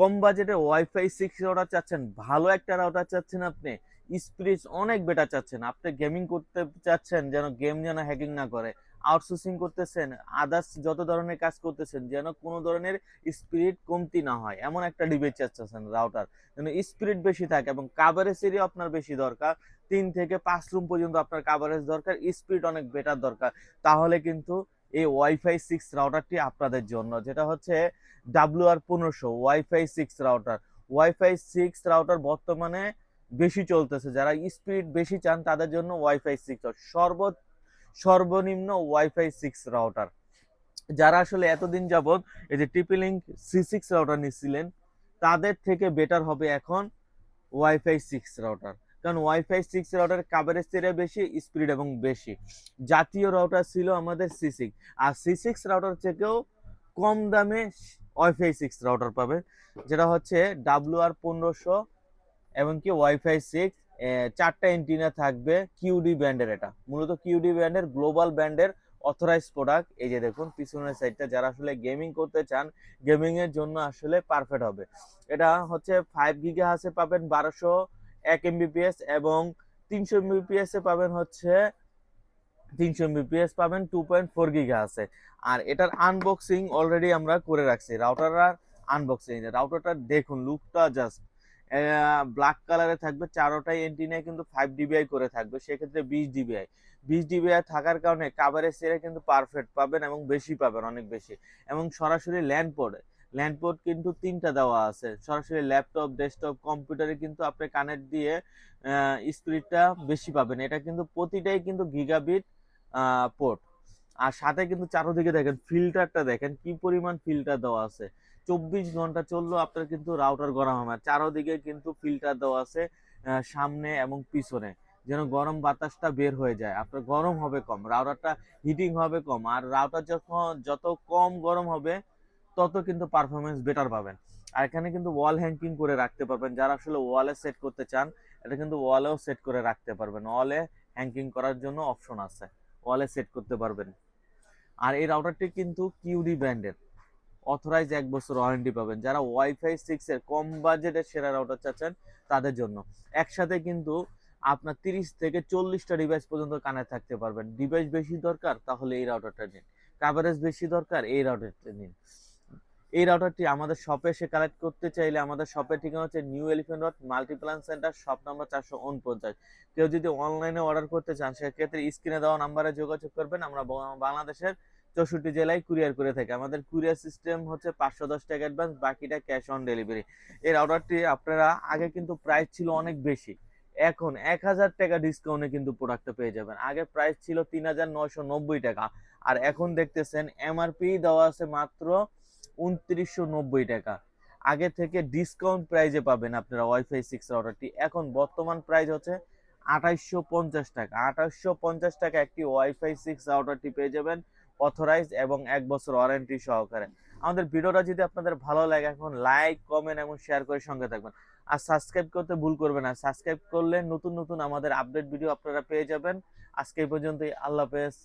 কম বাজেটে wifi six router চাচ্ছেন, ভালো একটা রাউটার চাচ্ছেন আপনি স্পিড অনেক বেটার চাচ্ছেন, আপনি গেমিং করতে চাচ্ছেন, যেন গেম যেন হ্যাকিং না করে, আউটসোর্সিং করতেছেন আদার্স যত ধরনের কাজ করতেছেন, যেন কোনো ধরনের স্পিরিট কমতি না হয়, এমন একটা ডিভাইস চাচ্ছেন রাউটার যেন স্পিরিট বেশি থাকে এবং কাভারেজ এরিয়া আপনার বেশি দরকার, তিন থেকে পাঁচ রুম পর্যন্ত আপনার কাভারেজ দরকার স্পিড অনেক বেটার দরকার, তাহলে কিন্তু এই ওয়াইফাই সিক্স রাউটারটি আপনাদের জন্য, যেটা হচ্ছে ডাব্লিউ আর পনেরোশো WiFi six router WiFi six router বর্তমানে বেশি চলতেছে, যারা স্পিড বেশি চান তাদের জন্য ওয়াইফাই সিক্স সর্ব সর্বনিম্ন ওয়াইফাই সিক্স রাউটার যারা আসলে এতদিন যাবৎ এই যে টিপিলিঙ্ক সি সিক্স রাউটার নিচ্ছিলেন তাদের থেকে বেটার হবে এখন ওয়াইফাই সিক্স রাউটার কারণ WiFi six router coverage area বেশি স্পিড এবং বেশি। জাতীয় রাউটার ছিল আমাদের সি সিক্স আর সি সিক্স রাউটার থেকেও কম দামে ওয়াইফাই সিক্স রাউটার পাবে, যেটা হচ্ছে ডাব্লিউ আর পনেরোশো এমনকি ওয়াইফাই সিক্স চারটা এন্টিনা থাকবে কিউডি ব্যান্ডের এটা। মূলত কিউডি ব্যান্ডের গ্লোবাল ব্যান্ডের অথরাইজ প্রোডাক্ট এই যে দেখুন, পিছনের সাইডটা যারা আসলে গেমিং করতে চান গেমিং এর জন্য আসলে পারফেক্ট হবে। এটা হচ্ছে ফাইভ গিগা হাসে পাবেন বারোশো এক এমবিপিএস এবং তিনশো এমবিপিএস এ পাবেন হচ্ছে তিনশো এমবিপিএস পাবেন টু পয়েন্ট ফোর গিগা আছে আর এটার আনবক্সিং অলরেডি আমরা করে রাখছি। রাউটার আর আনবক্সিং রাউটারটা দেখুন লুকটা জাস্ট ব্ল্যাক কালারে থাকবে। চারোটাই এন্টিনায় কিন্তু ফাইভ ডিবিআই করে থাকবে। সেক্ষেত্রে বিশ ডিবিআই বিশ ডিবিআই থাকার কারণে কাভারেজ এরা কিন্তু পারফেক্ট পাবেন এবং বেশি পাবেন, অনেক বেশি। এবং সরাসরি ল্যান্ড পোর্টে ল্যান্ড পোর্ট কিন্তু তিনটা দেওয়া আছে। সরাসরি ল্যাপটপ ডেস্কটপ কম্পিউটারে কিন্তু আপনি কানেক্ট দিয়ে স্পিডটা বেশি পাবেন। এটা কিন্তু প্রতিটাই কিন্তু গিগাবিট পোর্ট আর সাথে কিন্তু চারোদিকে দেখেন ফিল্টারটা দেখেন, কি পরিমাণ ফিল্টার দেওয়া আছে। চব্বিশ ঘণ্টা চললেও আপনার কিন্তু রাউটার গরম হবে না। চারোদিকে কিন্তু ফিল্টার দেওয়া আছে সামনে এবং পিছনে। যেন গরম বাতাসটা বের হয়ে যায়। আপনার গরম হবে কম রাউটারটা হিটিং হবে কম। আর রাউটার যখন, যত কম গরম হবে তত কিন্তু পারফরমেন্স বেটার পাবেন। আর এখানে কিন্তু ওয়াল হ্যাঙ্কিং করে রাখতে পারবেন। যারা আসলে ওয়ালে সেট করতে চান, এটা কিন্তু ওয়ালেও সেট করে রাখতে পারবেন। ওয়ালে হ্যাঙ্কিং করার জন্য অপশন আছে। ওয়ালে সেট করতে পারবেন। আর এই রাউটারটি কিন্তু কিউডি ব্র্যান্ডের অথরাইজ এক বছর ওয়ারেন্টি পাবেন। যারা ওয়াইফাই সিক্স এর কম বাজেটের সেরা রাউটার চাচ্ছেন, তাদের জন্য। একসাথে কিন্তু আপনার তিরিশ থেকে চল্লিশটা ডিভাইস পর্যন্ত কানে থাকতে পারবেন। ডিভাইস বেশি দরকার, তাহলে এই রাউটারটা নিন। কাভারেজ বেশি দরকার, এই রাউটারটা নিন। এই রাউটারটি আমাদের শপে এসে কালেক্ট করতে চাইলে আমাদের শপের ঠিকানা হচ্ছে New Elephant Road Multiplan center shop number চারশো উনপঞ্চাশ কেউ যদি অনলাইনে অর্ডার করতে চান, সেক্ষেত্রে স্ক্রিনে দেওয়া নাম্বারে যোগাযোগ করবেন। আমরা বাংলাদেশের চৌষট্টি জেলায় কুরিয়ার করে থাকি। আমাদের কুরিয়ার সিস্টেম হচ্ছে পাঁচশো দশ টাকা অ্যাডভান্স বাকিটা ক্যাশ অন ডেলিভারি এই রাউটারটি আপনারা আগে কিন্তু প্রাইস ছিল অনেক বেশি। এখন এক হাজার টাকা ডিসকাউন্টে কিন্তু প্রোডাক্টটা পেয়ে যাবেন। আগে প্রাইস ছিল তিন হাজার নব্বই টাকা। আর এখন দেখতেছেন এমআরপি দেওয়া আছে মাত্র উনত্রিশশো নব্বই টাকা। আগে থেকে ডিসকাউন্ট প্রাইজে পাবেন আপনারা ওয়াইফাই সিক্স রাউটারটি এখন বর্তমান প্রাইস হচ্ছে আঠাইশশো পঞ্চাশ টাকা। আঠাইশশো পঞ্চাশ টাকা একটি ওয়াইফাই সিক্স রাউটারটি পেয়ে যাবেন অথরাইজ এবং এক বছর ওয়ারেন্টি সহকারে। আমাদের ভিডিওটা যদি আপনাদের ভালো লাগে, এখন লাইক কমেন্ট এবং শেয়ার করে সঙ্গে থাকবেন। আর সাবস্ক্রাইব করতে ভুল করবেন না। সাবস্ক্রাইব করলে নতুন নতুন আমাদের আপডেট ভিডিও আপনারা পেয়ে যাবেন। আজকে এই পর্যন্তই। আল্লাহ হাফেজ।